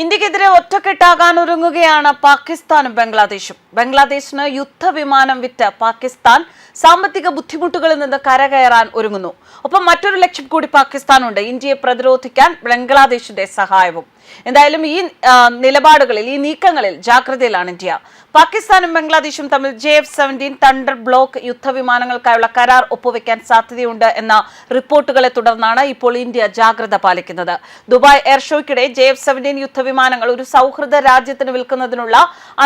ഇന്ത്യക്കെതിരെ ഒറ്റക്കെട്ടാകാൻ ഒരുങ്ങുകയാണ് പാകിസ്ഥാനും ബംഗ്ലാദേശും. ബംഗ്ലാദേശിന് യുദ്ധവിമാനം വിറ്റ് പാകിസ്ഥാൻ സാമ്പത്തിക ബുദ്ധിമുട്ടുകളിൽ നിന്ന് കരകയറാൻ ഒരുങ്ങുന്നു. ഒപ്പം മറ്റൊരു ലക്ഷ്യം കൂടി പാകിസ്ഥാനുണ്ട്. ഇന്ത്യയെ പ്രതിരോധിക്കാൻ ബംഗ്ലാദേശിന്റെ സഹായവും. എന്തായാലും ഈ നിലപാടുകളിൽ ഈ നീക്കങ്ങളിൽ ജാഗ്രതയിലാണ് ഇന്ത്യ. പാകിസ്ഥാനും ബംഗ്ലാദേശും തമ്മിൽ J F seventeen thunder block യുദ്ധവിമാനങ്ങൾക്കായുള്ള കരാർ ഒപ്പുവെക്കാൻ സാധ്യതയുണ്ട് എന്ന റിപ്പോർട്ടുകളെ തുടർന്നാണ് ഇപ്പോൾ ഇന്ത്യ ജാഗ്രത പാലിക്കുന്നത്. ദുബായ് എയർ ഷോയ്ക്കിടെ ജെ എഫ് സെവന്റീൻ യുദ്ധവിമാനങ്ങൾ ഒരു സൗഹൃദ രാജ്യത്തിന് വിൽക്കുന്നതിനുള്ള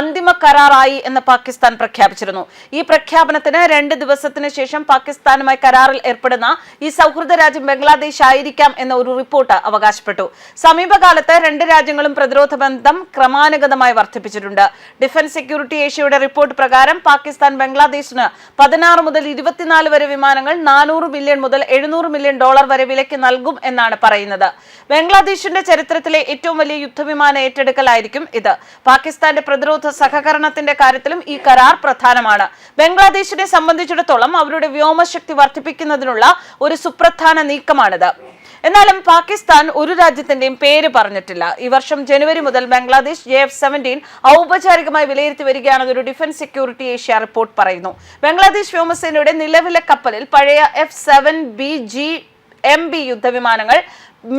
അന്തിമ കരാറായി എന്ന് പാകിസ്ഥാൻ പ്രഖ്യാപിച്ചിരുന്നു. ഈ പ്രഖ്യാപനത്തിന് രണ്ട് ദിവസത്തിന് ശേഷം പാകിസ്ഥാനുമായി കരാറിൽ ഏർപ്പെടുന്ന ഈ സൗഹൃദ രാജ്യം ബംഗ്ലാദേശ് ആയിരിക്കാം എന്ന ഒരു റിപ്പോർട്ട് അവകാശപ്പെട്ടു. സമീപകാലത്ത് രണ്ട് രാജ്യങ്ങളും പ്രതിരോധ ബന്ധം ക്രമാനുഗതമായി വർദ്ധിപ്പിച്ചിട്ടുണ്ട്. ഡിഫൻസ് സെക്യൂരിറ്റി ഏഷ്യയുടെ റിപ്പോർട്ട് പ്രകാരം പാകിസ്ഥാൻ ബംഗ്ലാദേശിന് പതിനാറ് മുതൽ ഇരുപത്തിനാല് വരെ വിമാനങ്ങൾ നാനൂറ് മില്യൺ മുതൽ എഴുന്നൂറ് മില്യൺ ഡോളർ വരെ വിലയ്ക്ക് നൽകും എന്നാണ് പറയുന്നത്. ബംഗ്ലാദേശിന്റെ ചരിത്രത്തിലെ ഏറ്റവും വലിയ യുദ്ധവിമാന ഏറ്റെടുക്കലായിരിക്കും ഇത്. പാകിസ്ഥാന്റെ പ്രതിരോധ സഹകരണത്തിന്റെ കാര്യത്തിലും ഈ കരാർ പ്രധാനമാണ്. ബംഗ്ലാദേശിനെ സംബന്ധിച്ചിടത്തോളം അവരുടെ വ്യോമശക്തി വർദ്ധിപ്പിക്കുന്നതിനുള്ള ഒരു സുപ്രധാന നീക്കമാണിത്. എന്നാലും പാകിസ്ഥാൻ ഒരു രാജ്യത്തിന്റെയും പേര് പറഞ്ഞിട്ടില്ല. ഈ വർഷം ജനുവരി മുതൽ ബംഗ്ലാദേശ് ജെ എഫ് സെവന്റീൻ ഔപചാരികമായി വിലയിരുത്തി വരികയാണെന്ന് ഒരു ഡിഫൻസ് സെക്യൂരിറ്റി ഏഷ്യ റിപ്പോർട്ട് പറയുന്നു. ബംഗ്ലാദേശ് വ്യോമസേനയുടെ നിലവിലെ കപ്പലിൽ പഴയ F seven B G M B യുദ്ധവിമാനങ്ങൾ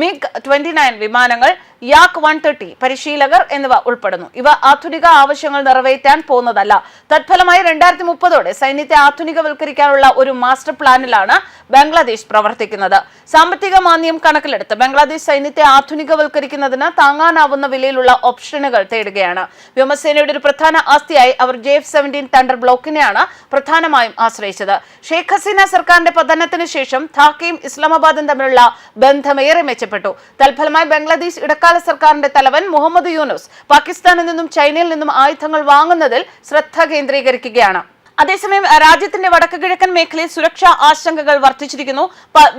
മിഗ് ട്വന്റി നയൻ വിമാനങ്ങൾ യാക് വൺ തേർട്ടി പരിശീലകർ എന്നിവ ഉൾപ്പെടുന്നു. ഇവ ആധുനിക ആവശ്യങ്ങൾ നിറവേറ്റാൻ പോകുന്നതല്ല. തത്ഫലമായി രണ്ടായിരത്തി മുപ്പതോടെ സൈന്യത്തെ ആധുനികവൽക്കരിക്കാനുള്ള ഒരു മാസ്റ്റർ പ്ലാനിലാണ് ബംഗ്ലാദേശ് പ്രവർത്തിക്കുന്നത്. സാമ്പത്തിക മാന്ദ്യം കണക്കിലെടുത്ത് ബംഗ്ലാദേശ് സൈന്യത്തെ ആധുനികവൽക്കരിക്കുന്നതിന് താങ്ങാനാവുന്ന വിലയിലുള്ള ഓപ്ഷനുകൾ തേടുകയാണ്. വ്യോമസേനയുടെ ഒരു പ്രധാന ആസ്തിയായി അവർ ജെ എഫ് സെവന്റീൻ തണ്ടർ ബ്ലോക്കിനെയാണ് പ്രധാനമായും ആശ്രയിച്ചത്. ഷെയ്ഖ് ഹസീന സർക്കാരിന്റെ പതനത്തിന് ശേഷം ധാക്കയും ഇസ്ലാമാബാദും തമ്മിലുള്ള ബന്ധം ഏറെ മെച്ചപ്പെട്ടു. തൽഫലമായി ബംഗ്ലാദേശ് ഇടക്കാല സർക്കാരിന്റെ തലവൻ മുഹമ്മദ് യൂനുസ് പാകിസ്ഥാനിൽ നിന്നും ചൈനയിൽ നിന്നും ആയുധങ്ങൾ വാങ്ങുന്നതിൽ ശ്രദ്ധ കേന്ദ്രീകരിക്കുകയാണ്. അതേസമയം രാജ്യത്തിന്റെ വടക്ക് കിഴക്കൻ മേഖലയിൽ സുരക്ഷാ ആശങ്കകൾ വർദ്ധിച്ചിരിക്കുന്നു.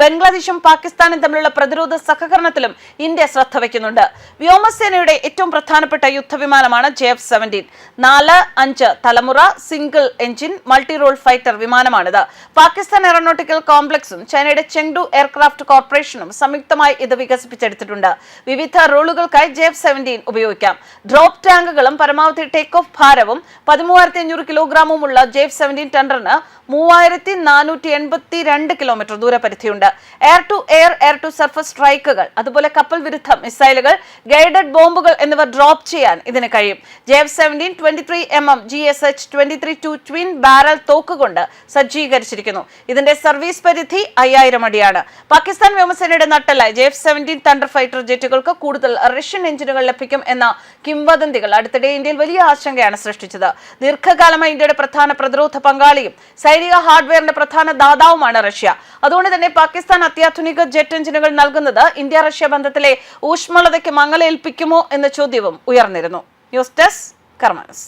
ബംഗ്ലാദേശും പാകിസ്ഥാനും തമ്മിലുള്ള പ്രതിരോധ സഹകരണത്തിലും ഇന്ത്യ ശ്രദ്ധ വയ്ക്കുന്നുണ്ട്. വ്യോമസേനയുടെ ഏറ്റവും പ്രധാനപ്പെട്ട യുദ്ധവിമാനമാണ് ജെ എഫ് സെവന്റീൻ. നാല് അഞ്ച് തലമുറ single engine multi role fighter വിമാനമാണിത്. Pakistan aeronautical കോംപ്ലക്സും ചൈനയുടെ ചെങ്ഡു എയർക്രാഫ്റ്റ് കോർപ്പറേഷനും സംയുക്തമായി ഇത് വികസിപ്പിച്ചെടുത്തിട്ടുണ്ട്. വിവിധ റോളുകൾക്കായി ജെ എഫ് സെവന്റീൻ ഉപയോഗിക്കാം. ഡ്രോപ്പ് ടാങ്കുകളും പരമാവധി ടേക്ക് ഓഫ് ഭാരവും പതിമൂവായിരത്തി അഞ്ഞൂറ് കിലോഗ്രാമുമുള്ള ജെ എഫ് സെവന്റീൻ ടണ്ടറിന് മൂവായിരത്തി നാനൂറ്റി എൺപത്തി രണ്ട് kilometre ദൂരപരിധിയുണ്ട്. Air to air air to surface സ്ട്രൈക്കുകൾ അതുപോലെ കപ്പൽ വിരുദ്ധ മിസൈലുകൾ ഗൈഡഡ് ബോംബുകൾ എന്നിവ ഡ്രോപ്പ് ചെയ്യാൻ ഇതിന് കഴിയും. J F seventeen twenty three M M G S H twenty three two twin barrel തോക്കുകൊണ്ട് സജ്ജീകരിച്ചിരിക്കുന്നു. ഇതിന്റെ സർവീസ് പരിധി അയ്യായിരം അടിയാണ്. പാകിസ്ഥാൻ വ്യോമസേനയുടെ നട്ടലായി J F seventeen thunder fighter ജെറ്റുകൾക്ക് കൂടുതൽ റഷ്യൻ എഞ്ചിനുകൾ ലഭിക്കും എന്ന കിംവദന്തികൾ അടുത്തിടെ ഇന്ത്യയിൽ വലിയ ആശങ്കയാണ് സൃഷ്ടിച്ചത്. ദീർഘകാലമായി ഇന്ത്യയുടെ പ്രധാന പ്രതിരോധ പങ്കാളിയും സൈനിക ഹാർഡ്വെയറിന്റെ പ്രധാന ദാതാവുമാണ് റഷ്യ. അതുകൊണ്ട് തന്നെ പാകിസ്ഥാൻ അത്യാധുനിക ജെറ്റ് എഞ്ചിനുകൾ നൽകുന്നത് ഇന്ത്യ റഷ്യ ബന്ധത്തിലെ ഊഷ്മളതയ്ക്ക് മങ്ങലേൽപ്പിക്കുമോ എന്ന ചോദ്യവും ഉയർന്നിരുന്നു. News desk കർമാനസ്.